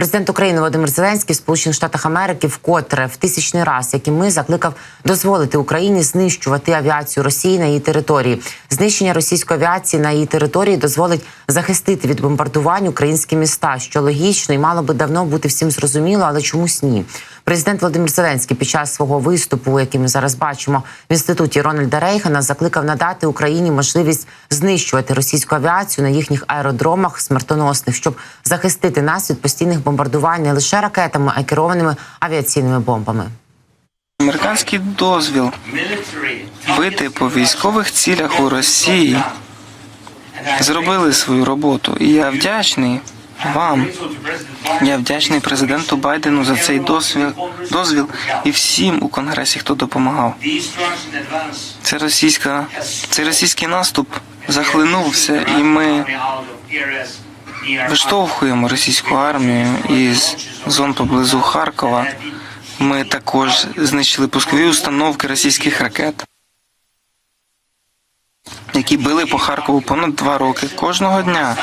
Президент України Володимир Зеленський в Сполучених Штатах Америки вкотре в тисячний раз, як і ми, закликав дозволити Україні знищувати авіацію Росії на її території. Знищення російської авіації на її території дозволить захистити від бомбардувань українські міста, що логічно і мало би давно бути всім зрозуміло, але чомусь ні. Президент Володимир Зеленський під час свого виступу, який ми зараз бачимо в інституті Рональда Рейгана, закликав надати Україні можливість знищувати російську авіацію на їхніх аеродромах смертоносних, щоб захистити нас від постійних бомбардувань не лише ракетами, а й керованими авіаційними бомбами. Американський дозвіл бити по військових цілях у Росії зробили свою роботу. І я вдячний вам. Я вдячний президенту Байдену за цей дозвіл, дозвіл і всім у конгресі, хто допомагав. Це російська, цей російський наступ захлинувся, і ми виштовхуємо російську армію із зон поблизу Харкова. Ми також знищили пускові установки російських ракет, які били по Харкову понад два роки кожного дня.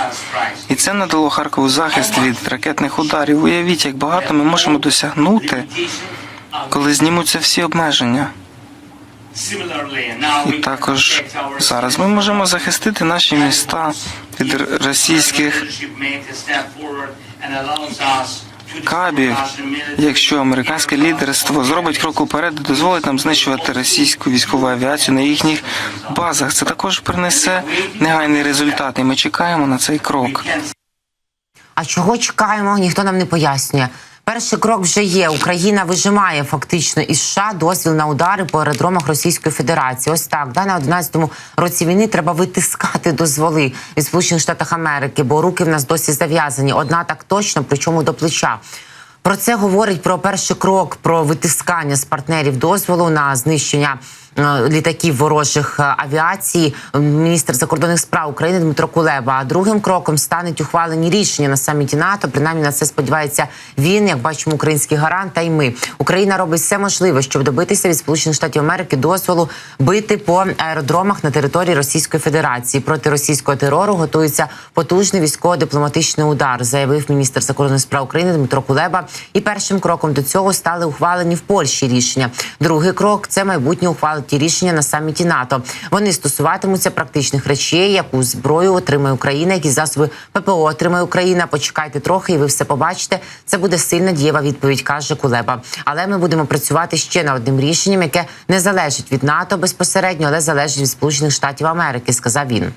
І це надало Харкову захист від ракетних ударів. Уявіть, як багато ми можемо досягнути, коли знімуться всі обмеження. І також зараз ми можемо захистити наші міста від російських кабів, якщо американське лідерство зробить крок уперед дозволить нам знищувати російську військову авіацію на їхніх базах. Це також принесе негайний результат, і ми чекаємо на цей крок. А чого чекаємо? Ніхто нам не пояснює. Перший крок вже є. Україна вижимає фактично із США дозвіл на удари по аеродромах Російської Федерації. Ось так да на 11-му році війни треба витискати дозволи від Сполучених Штатів Америки, бо руки в нас досі зав'язані. Одна так точно, причому до плеча. Про це говорить про перший крок про витискання з партнерів дозволу на знищення літаків ворожих е, авіації. Міністр закордонних справ України Дмитро Кулеба. А другим кроком стануть ухвалені рішення на саміті НАТО. Принаймні на це сподівається він, як бачимо, український гарант. Та й ми Україна робить все можливе, щоб добитися від Сполучених Штатів Америки дозволу бити по аеродромах на території Російської Федерації. Проти російського терору готується потужний військово-дипломатичний удар, заявив міністр закордонних справ України Дмитро Кулеба. І першим кроком до цього стали ухвалені в Польщі рішення. Другий крок це майбутнє ухвалити рішення на саміті НАТО. Вони стосуватимуться практичних речей, яку зброю отримає Україна, які засоби ППО отримає Україна. Почекайте трохи, і ви все побачите. Це буде сильна дієва відповідь, каже Кулеба. Але ми будемо працювати ще над одним рішенням, яке не залежить від НАТО безпосередньо, але залежить від Сполучених Штатів Америки, сказав він.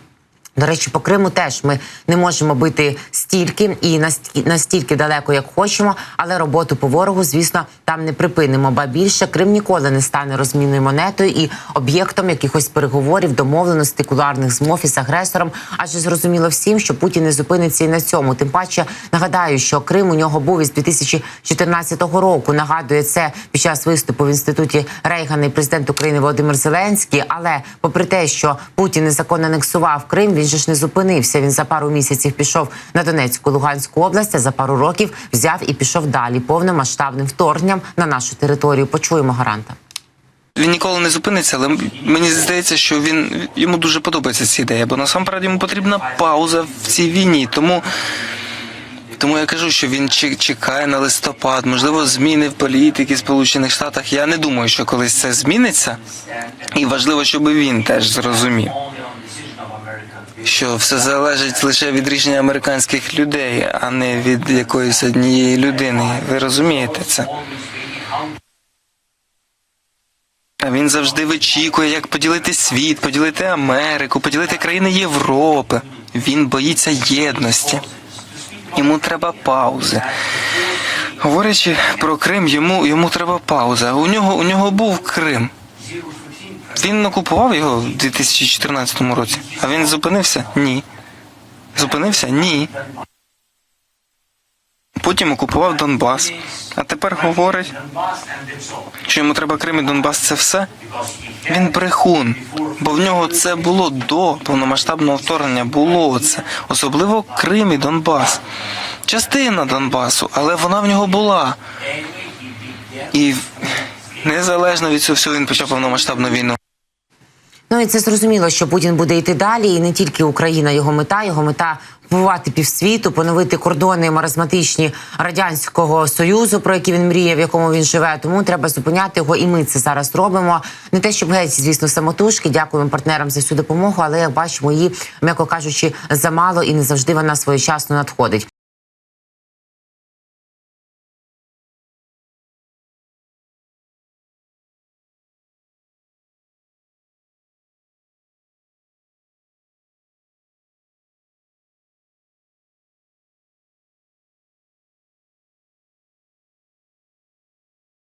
До речі, по Криму теж ми не можемо бити стільки і настільки, далеко, як хочемо, але роботу по ворогу, звісно, там не припинимо. Ба більше Крим ніколи не стане розмінною монетою і об'єктом якихось переговорів, домовленостей, куларних змов із агресором. Адже зрозуміло всім, що Путін не зупиниться і на цьому. Тим паче нагадаю, що Крим у нього був із 2014 року. Нагадує це під час виступу в інституті Рейгана і президент України Володимир Зеленський. Але попри те, що Путін незаконно анексував Крим, він же ж не зупинився. Він за пару місяців пішов на Донецьку, Луганську область, а за пару років взяв і пішов далі повномасштабним вторгненням на нашу територію. Почуємо гаранта. Він ніколи не зупиниться, але мені здається, що він йому дуже подобається ця ідея, бо насамперед йому потрібна пауза в цій війні. Тому, тому я кажу, що він чек- чекає на листопад, можливо, зміни в політики Сполучених Штатах. Я не думаю, що колись це зміниться, і важливо, щоб він теж зрозумів. Що все залежить лише від рішення американських людей, а не від якоїсь однієї людини. Ви розумієте це? А він завжди вичікує, як поділити світ, поділити Америку, поділити країни Європи. Він боїться єдності. Йому треба паузи. Говорячи про Крим, йому, йому треба пауза. У нього, у нього був Крим. Він окупував його в 2014 році. А він зупинився? Ні. Зупинився? Ні. Потім окупував Донбас. А тепер говорить, що йому треба Крим і Донбас це все. Він брехун, бо в нього це було до повномасштабного вторгнення. Було це, особливо Крим і Донбас. Частина Донбасу, але вона в нього була. І незалежно від цього всього він почав повномасштабну війну. Ну і це зрозуміло, що Путін буде йти далі, і не тільки Україна його мета, його мета побувати півсвіту, поновити кордони маразматичні радянського союзу, про які він мріє, в якому він живе. Тому треба зупиняти його, і ми це зараз робимо. Не те, щоб геть, звісно, самотужки. Дякуємо партнерам за всю допомогу, але як бачимо, її, м'яко кажучи, замало і не завжди вона своєчасно надходить.